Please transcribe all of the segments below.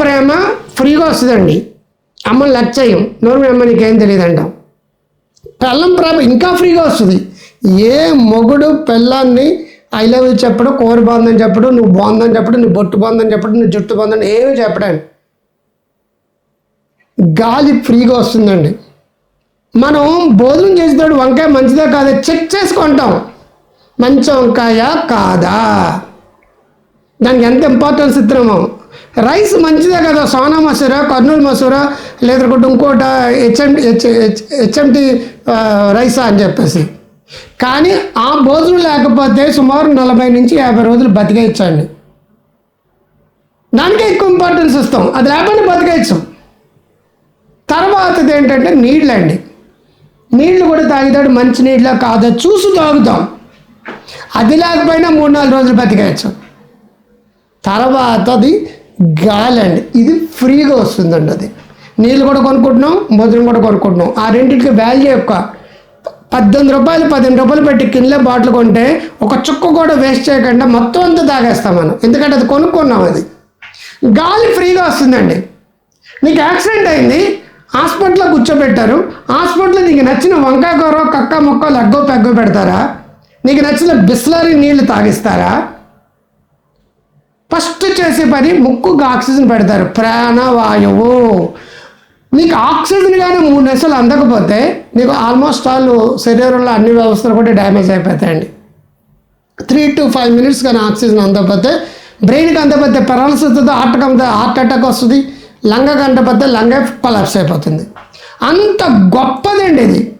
ప్రేమ ఫ్రీగా వస్తుందండి. అమ్మని లచ్చయం నోరు అమ్మ నీకేం తెలియదు అంటాం పెళ్ళం ప్రేమ ఇంకా ఫ్రీగా వస్తుంది. ఏ మొగుడు పెళ్ళాన్ని ఐ లవ్ యూ చెప్పడం కూర బాగుందని చెప్పడం నువ్వు బాగుందని చెప్పడం నీ బొట్టు బాగుందని చెప్పడం నీ జుట్టు బాగుందని ఏమి చెప్పడానికి గాలి ఫ్రీగా వస్తుందండి. మనం భోజనం చేసేటప్పుడు వంకాయ మంచిదా కాదా చెక్ చేసుకుంటాం. మంచి వంకాయ కాదా? దానికి ఎంత ఇంపార్టెన్స్ ఇస్తున్నామో రైస్ మంచిదే కదా సోనా మసూరా కర్నూలు మసూరా లేదంటే ఇంకోట హెచ్ హెచ్ఎంటి రైసా అని చెప్పేసి. కానీ ఆ భోజనం లేకపోతే సుమారు నలభై నుంచి యాభై రోజులు బతికేయచ్చండి. దానికే ఎక్కువ ఇంపార్టెన్స్ ఇస్తాం. అది లేకపోతే బతికేయచ్చు. తర్వాతది ఏంటంటే నీళ్ళండి. నీళ్ళు కూడా తాగుతాడు మంచి నీళ్ళ కాదో చూసి తాగుతాం. అది లేకపోయినా మూడు నాలుగు రోజులు బతికేయచ్చు. తర్వాతది గాలి అండి ఇది ఫ్రీగా వస్తుందండి అది. నీళ్ళు కూడా కొనుక్కుంటున్నాం భోజనం కూడా కొనుక్కుంటున్నాం. ఆ రెండింటికి వాల్యూ ఎక్కువ పద్దెనిమిది రూపాయలు పదిహేను రూపాయలు పెట్టి కింద బాటిల్ కొంటే ఒక చుక్క కూడా వేస్ట్ చేయకుండా మొత్తం అంతా తాగేస్తాం మనం. ఎందుకంటే అది కొనుక్కున్నాం అది. గాలి ఫ్రీగా వస్తుందండి. నీకు యాక్సిడెంట్ అయింది హాస్పిటల్లో కూర్చోబెట్టారు. హాస్పిటల్లో నీకు నచ్చిన వంకాయ కూర కక్క మొక్క లగ్గో పెగ్గో పెడతారా? నీకు నచ్చిన బిస్లరీ నీళ్ళు తాగిస్తారా? ఫస్ట్ చేసే పని ముక్కుకు ఆక్సిజన్ పెడతారు. ప్రాణవాయువు. నీకు ఆక్సిజన్ కానీ మూడు నెలలు అందకపోతే నీకు ఆల్మోస్ట్ ఆల్ శరీరంలో అన్ని వ్యవస్థలు కూడా డ్యామేజ్ అయిపోతాయండి. త్రీ టు ఫైవ్ మినిట్స్ కానీ ఆక్సిజన్ అందకపోతే బ్రెయిన్కి అందకపోతే పెరాలసిస్తో హార్ట్ హార్ట్ అటాక్ వస్తుంది లంగకి అందకపోతే లంగ కొలాప్స్ అయిపోతుంది. అంత గొప్పదండి ఇది.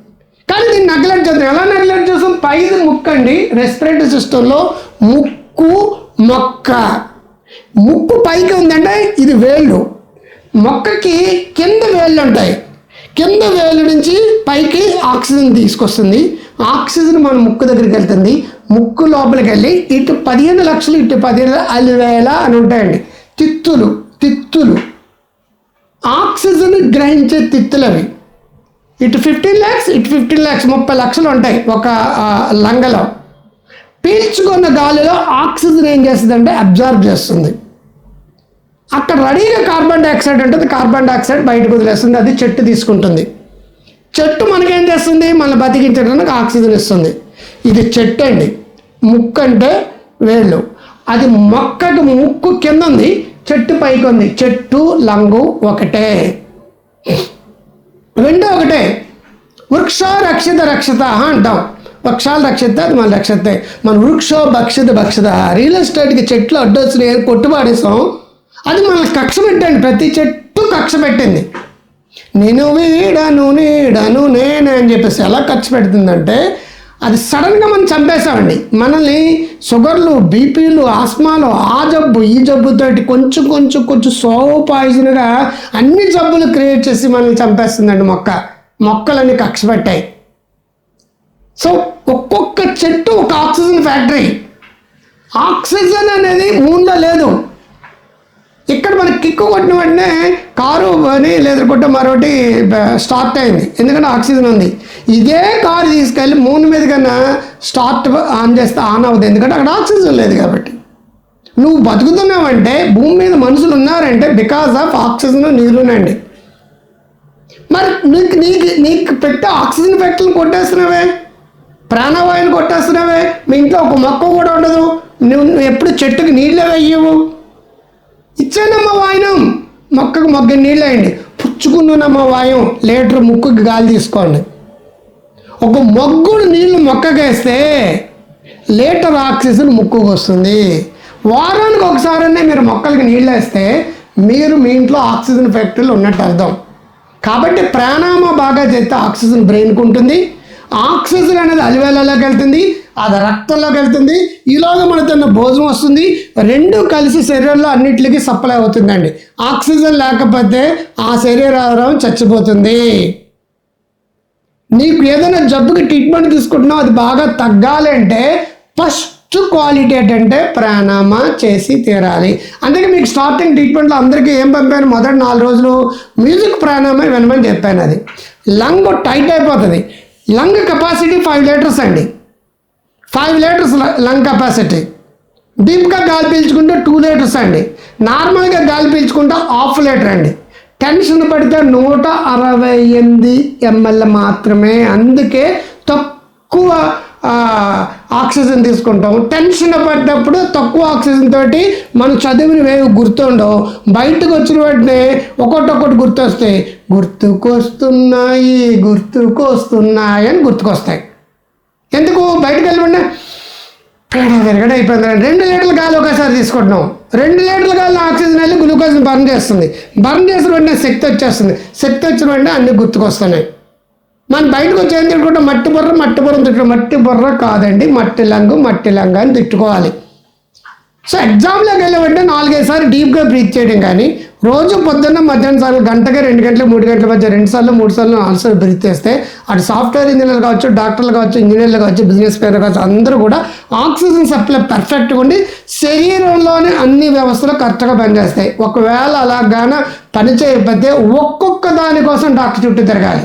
కానీ దీన్ని నెగ్లెక్ట్ చేస్తాం ఎలా నెగ్లెక్ట్ చేస్తాం? పైది ముక్కండి. రెస్పిరేటరీ సిస్టంలో ముక్కు మొక్క. ముక్కు పైకి ఉందంటే ఇది వేళ్ళు. మొక్కకి కింద వేళ్ళు ఉంటాయి. కింద వేలు నుంచి పైకి ఆక్సిజన్ తీసుకొస్తుంది. ఆక్సిజన్ మన ముక్కు దగ్గరికి వెళ్తుంది. ముక్కు లోపలికి వెళ్ళి ఇటు పదిహేను లక్షలు ఇటు పదిహేను వేల అని ఉంటాయండి. తిత్తులు తిత్తులు. ఆక్సిజన్ గ్రహించే తిత్తులు అవి. ఇటు ఫిఫ్టీన్ ల్యాక్స్ ఇటు ఫిఫ్టీన్ ల్యాక్స్ ముప్పై లక్షలు ఉంటాయి ఒక లంగలో. పీల్చుకున్న గాలిలో ఆక్సిజన్ ఏం చేస్తుందంటే అబ్జార్బ్ చేస్తుంది. అక్కడ రెడీగా కార్బన్ డైఆక్సైడ్ ఉంటుంది కార్బన్ డైఆక్సైడ్ బయటకు వదిలేస్తుంది అది చెట్టు తీసుకుంటుంది. చెట్టు మనకేం చేస్తుంది మన బతికించడానికి ఆక్సిజన్ ఇస్తుంది. ఇది చెట్టు అండి. ముక్కు అంటే వేళ్ళు. అది మొక్కకు ముక్కు కింద ఉంది చెట్టు పైకి ఉంది. చెట్టు లంగు ఒకటే. రెండో ఒకటే. వృక్ష రక్షిత రక్షిత అంటాం. వృక్షాలు రక్షిత అది మన రక్షిత. మన వృక్షో భక్షిత భక్షిత. రియల్ ఎస్టేట్కి చెట్లు అడ్డొచ్చినాయి అని అది మనల్ని కక్ష పెట్టండి ప్రతి చెట్టు కక్ష పెట్టింది. నేను వీడను నీడను నేనే అని చెప్పేసి ఎలా ఖర్చు పెడుతుందంటే అది సడన్గా మనం చంపేశామండి. మనల్ని షుగర్లు బీపీలు ఆస్మాలు ఆ జబ్బు ఈ జబ్బుతోటి కొంచెం కొంచెం కొంచెం సో పాయిజన్గా అన్ని జబ్బులు క్రియేట్ చేసి మనల్ని చంపేస్తుందండి మొక్క. మొక్కలన్నీ కక్ష పెట్టాయి. సో ఒక్కొక్క చెట్టు ఒక ఆక్సిజన్ ఫ్యాక్టరీ ఆక్సిజన్ అనేది మూన్లో లేదు. ఇక్కడ మనకి కిక్కు కొట్టిన వెంటనే కారు అని లేదంటే మరొకటి స్టార్ట్ అయింది. ఎందుకంటే ఆక్సిజన్ ఉంది. ఇదే కారు తీసుకెళ్ళి మూన్ మీద కన్నా స్టార్ట్ ఆన్ చేస్తే ఆన్ అవుతుంది ఎందుకంటే అక్కడ ఆక్సిజన్ లేదు కాబట్టి. నువ్వు బతుకుతున్నావంటే భూమి మీద మనుషులు ఉన్నారంటే బికాస్ ఆఫ్ ఆక్సిజన్ నీరునండి మరి నీకు నీకు నీకు పెట్టే ఆక్సిజన్ ఫ్యాక్టరీని కొట్టేస్తున్నావే? ప్రాణవాయువుని కొట్టేస్తున్నావే? మీ ఇంట్లో ఒక మొక్క కూడా ఉండదు. నువ్వు ఎప్పుడు చెట్టుకి నీళ్ళే వేయవు. ఇచ్చానమ్మా వాయనం. మొక్కకు మొగ్గ నీళ్ళు అయ్యండి పుచ్చుకున్నానమ్మా వాయం లీటర్ ముక్కుకి గాలి తీసుకోండి. ఒక మొగ్గుడు నీళ్ళు మొక్కకేస్తే లీటర్ ఆక్సిజన్ ముక్కుకు వస్తుంది. వారానికి ఒకసారనే మీరు మొక్కలకి నీళ్ళు వేస్తే మీరు మీ ఇంట్లో ఆక్సిజన్ ఫ్యాక్టరీలు ఉన్నట్టు అర్థం. కాబట్టి ప్రాణాయామ బాగా చేస్తే ఆక్సిజన్ బ్రెయిన్కి ఉంటుంది. ఆక్సిజన్ అనేది అలివేలలోకి వెళ్తుంది. అది రక్తంలోకి వెళ్తుంది. ఈలోగా మన తిన్న భోజనం వస్తుంది. రెండు కలిసి శరీరంలో అన్నిటికీ సప్లై అవుతుందండి. ఆక్సిజన్ లేకపోతే ఆ శరీరం చచ్చిపోతుంది. నీకు ఏదైనా జబ్బుకి ట్రీట్మెంట్ తీసుకుంటున్నావు అది బాగా తగ్గాలి అంటే ఫస్ట్ క్వాలిటీ ఏంటంటే ప్రాణామా చేసి తీరాలి. అందుకే మీకు స్టార్టింగ్ ట్రీట్మెంట్లో అందరికీ ఏం పంపాను? మొదటి నాలుగు రోజులు మ్యూజిక్ ప్రాణామా వినమని చెప్పాను అది. లంగ్ టైట్ అయిపోతుంది. లంగ్ కెపాసిటీ ఫైవ్ లీటర్స్ అండి. ఫైవ్ లీటర్స్ లంగ్ కెపాసిటీ డీప్గా గాలి పీల్చుకుంటే టూ లీటర్స్ అండి. నార్మల్గా గాలి పీల్చుకుంటే హాఫ్ లీటర్ అండి. టెన్షన్ పడితే నూట అరవై ఎనిమిది ఎంఎల్ మాత్రమే. అందుకే తక్కువ ఆక్సిజన్ తీసుకుంటాం టెన్షన్ పడ్డప్పుడు తక్కువ ఆక్సిజన్ తోటి మనం చదివినవేవి గుర్తుండవు. బయటకు వచ్చిన వెంటనే ఒకటొకటి గుర్తొస్తాయి. గుర్తుకొస్తున్నాయి గుర్తుకొస్తున్నాయి అని గుర్తుకొస్తాయి ఎందుకు బయటకు వెళ్ళమంటే పేడ విరగడ అయిపోయింది. రెండు లీటర్ల గాలి ఒకసారి తీసుకుంటున్నాం. రెండు లీటర్ల గాలి ఆక్సిజన్ వెళ్ళి గ్లూకోజ్ బర్న్ చేస్తుంది. బర్న్ చేసిన వెంటనే శక్తి వచ్చేస్తుంది. శక్తి వచ్చిన వెంటనే అన్ని గుర్తుకొస్తున్నాయి. మనం బయటకు వచ్చి ఏం తిట్టుకుంటాం మట్టి బుర్ర మట్టి బుర్ర తిట్టు మట్టి బుర్ర కాదండి మట్టి లంగు మట్టి లంగు అని తిట్టుకోవాలి. సో ఎగ్జామ్లోకి వెళ్ళే వెంటనే నాలుగైదు సార్లు డీప్గా బ్రీత్ చేయడం కానీ రోజు పొద్దున్న మధ్యాహ్నం సార్లు గంటకి రెండు గంటలు మూడు గంటల మధ్య రెండు సార్లు మూడు సార్లు నాలుగు సార్లు బ్రీత్ చేస్తే అటు సాఫ్ట్వేర్ ఇంజనీర్లు కావచ్చు డాక్టర్లు కావచ్చు ఇంజనీర్లు కావచ్చు బిజినెస్ పేరు కావచ్చు అందరూ కూడా ఆక్సిజన్ సప్లై పర్ఫెక్ట్గా ఉండి శరీరంలోనే అన్ని వ్యవస్థలు కరెక్ట్గా పనిచేస్తాయి. ఒకవేళ అలాగాన పని చేయకపోతే ఒక్కొక్క దానికోసం డాక్టర్ చుట్టూ తిరగాలి.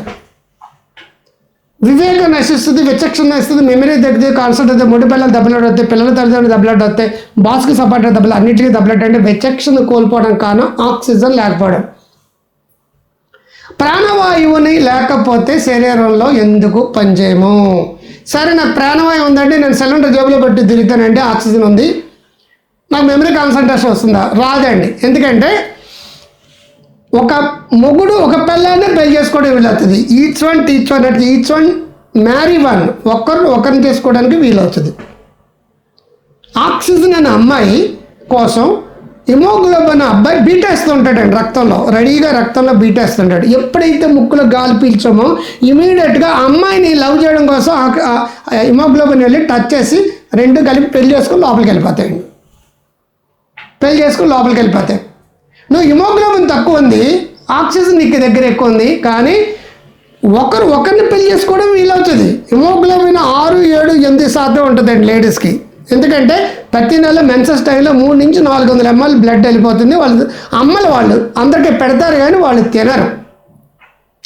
వివేకం నశిస్తుంది విచక్షణ నశిస్తుంది మెమరీ తగ్గితే కాన్సెప్ట్ అయితే ముడి పిల్లలు దెబ్బలాడు వస్తాయి పిల్లల తల్లిదండ్రులు దెబ్బలాడు వస్తాయి బాస్కి సపోర్ట్ దెబ్బలు అన్నిటికీ దెబ్బలాడు అంటే విచక్షణ కోల్పోవడం కారణం ఆక్సిజన్ లేకపోవడం. ప్రాణవాయువుని లేకపోతే శరీరంలో ఎందుకు పనిచేయము? సరే నాకు ప్రాణవాయువు ఉందంటే నేను సిలిండర్ జేబులో పెట్టి తిరుగుతానండి ఆక్సిజన్ ఉంది. నాకు మెమరీ కాన్సన్ట్రేషన్ వస్తుందా? రాదండి. ఎందుకంటే ఒక మొగుడు ఒక పిల్లాన్ని పెళ్ళి చేసుకోవడం వీలవుతుంది. ఈచ్ వన్ టీచ్ వన్ అంటే ఈచ్ వన్ మ్యారీ వన్ ఒక్కరు ఒకరిని చేసుకోవడానికి వీలవుతుంది. ఆక్సిజన్ అనే అమ్మాయి కోసం హిమోగ్లోబిన్ అబ్బాయి బీటేస్తుంటాడండి రక్తంలో. రెడీగా రక్తంలో బీటేస్తుంటాడు ఎప్పుడైతే ముక్కులో గాలి పీల్చామో ఇమీడియట్గా అమ్మాయిని లవ్ చేయడం కోసం హిమోగ్లోబిన్ వెళ్ళి టచ్ చేసి రెండు కలిపి పెళ్ళి చేసుకుని లోపలికి వెళ్ళిపోతాయండి. పెళ్ళి చేసుకుని లోపలికి వెళ్ళిపోతాయి. నువ్వు హిమోగ్లోబిన్ తక్కువ ఉంది ఆక్సిజన్ నీకు దగ్గర ఎక్కువ ఉంది కానీ ఒకరు ఒకరిని పెళ్ళి చేసుకోవడం వీలవుతుంది. హిమోగ్లోబిన్ ఆరు ఏడు ఎనిమిది శాతం ఉంటుందండి లేడీస్కి. ఎందుకంటే ప్రతి నెల మెన్సెస్ టైంలో మూడు నుంచి నాలుగు వందల ఎంఎల్ బ్లడ్ వెళ్ళిపోతుంది. వాళ్ళు అమ్మలు వాళ్ళు. అందరికీ పెడతారు కానీ వాళ్ళు తినరు.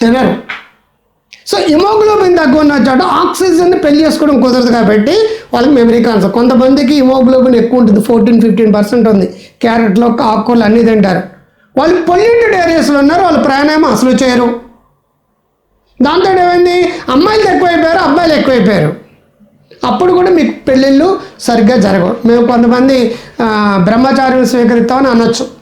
తినరు. సో హిమోగ్లోబిన్ తక్కువ ఉన్న చోట ఆక్సిజన్ పెళ్ళి చేసుకోవడం కుదరదు కాబట్టి వాళ్ళకి మెమరీ కాన్సర్ కొంతమందికి హిమోగ్లోబిన్ ఎక్కువ ఉంటుంది ఫోర్టీన్ ఫిఫ్టీన్ పర్సెంట్ ఉంది. క్యారెట్లో ఆకుకూరలు అన్నీ తింటారు. వాళ్ళు పొల్యూటెడ్ ఏరియాస్లో ఉన్నారు వాళ్ళు ప్రాణాయామం అసలు చేయరు. దాంతో ఏమైంది? అమ్మాయిలు ఎక్కువైపోయారు అబ్బాయిలు ఎక్కువైపోయారు. అప్పుడు కూడా మీకు పెళ్ళిళ్ళు సరిగ్గా జరగవు. మేము కొంతమంది ఆ, బ్రహ్మచార్యం స్వీకరిస్తామని అనొచ్చు.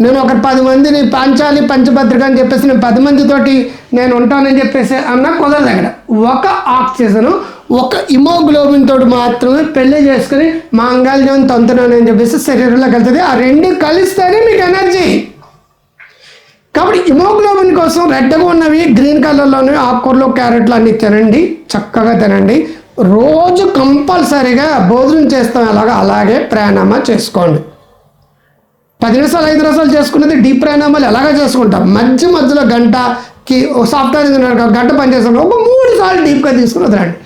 నేను ఒక పది మందిని పంచాలి పంచభద్రిక అని చెప్పేసి నేను పది మందితోటి నేను ఉంటానని చెప్పేసి అన్న కుదరదు అక్కడ. ఒక ఆక్సిజన్ ఒక ఇమోగ్లోబిన్ తోటి మాత్రమే పెళ్ళి చేసుకుని మాంగళ్యం తంతునని చెప్పేసి శరీరంలోకి వెళ్తుంది. ఆ రెండు కలిస్తేనే మీకు ఎనర్జీ. కాబట్టి ఇమోగ్లోబిన్ కోసం రెడ్గా ఉన్నవి గ్రీన్ కలర్లోనే ఆకుకూరలు క్యారెట్లు అన్ని తినండి చక్కగా తినండి. రోజు కంపల్సరీగా భోజనం చేస్తాం. ఎలాగో అలాగే ప్రయాణమా చేసుకోండి. పది నిమిషాలు ఐదు నిమిషాలు చేసుకునేది డీప్ ప్రాణామాలు ఎలాగ చేసుకుంటాం మధ్య మధ్యలో గంటకి ఓ సాఫ్ట్వేర్ ఇంజనీర్ గంట పని ఒక మూడు సార్లు డీప్గా తీసుకుని వదలండి.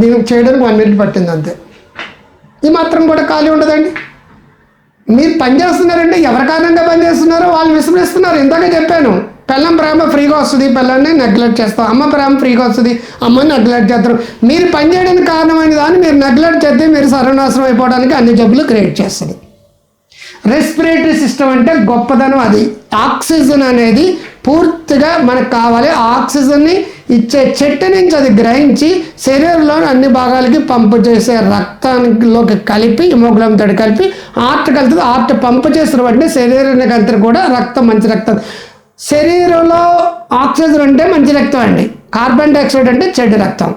దీనికి చేయడానికి వన్ మినిట్ పట్టింది అంతే. ఈ మాత్రం కూడా ఖాళీ ఉండదండి. మీరు పనిచేస్తున్నారంటే ఎవరి కారణంగా పని చేస్తున్నారో వాళ్ళు విస్మరిస్తున్నారు ఇందాక చెప్పాను. పెళ్ళం ప్రేమ ఫ్రీగా వస్తుంది పిల్లల్ని నెగ్లెక్ట్ చేస్తాం. అమ్మ ప్రేమ ఫ్రీగా వస్తుంది అమ్మని నెగ్లెక్ట్ చేస్తారు. మీరు పని చేయడానికి కారణమైన దాన్ని మీరు నెగ్లెక్ట్ చేస్తే మీరు సర్వనాశనం అయిపోవడానికి అన్ని జబ్బులు క్రియేట్ చేస్తుంది. రెస్పిరేటరీ సిస్టమ్ అంటే గొప్పదనం అది. ఆక్సిజన్ అనేది పూర్తిగా మనకు కావాలి. ఆక్సిజన్ని ఇచ్చే చెట్టు నుంచి అది గ్రహించి శరీరంలోని అన్ని భాగాలకి పంపు చేసే రక్తానిలోకి కలిపి హిమోగ్లోబిన్ తోటి కలిపి హార్ట్ కలుతుంది హార్ట్ పంపు చేసిన వెంటనే శరీరానికి అంతా కూడా రక్తం మంచి రక్తం. శరీరంలో ఆక్సిజన్ అంటే మంచి రక్తం అండి. కార్బన్ డైఆక్సైడ్ అంటే చెడు రక్తం.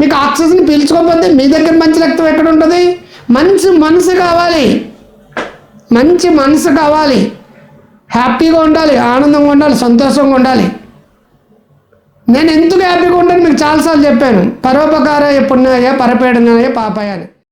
మీకు ఆక్సిజన్ పీల్చుకోకపోతే మీ దగ్గర మంచి రక్తం ఎక్కడ ఉంటుంది? మంచి మనసు కావాలి. మంచి మనసు కావాలి. హ్యాపీగా ఉండాలి ఆనందంగా ఉండాలి సంతోషంగా ఉండాలి. నేను ఎందుకు హ్యాపీగా ఉంటాను మీకు చాలాసార్లు చెప్పాను. పరోపకార పుణ్యాయ పరపేడనాయ పాపాయ అని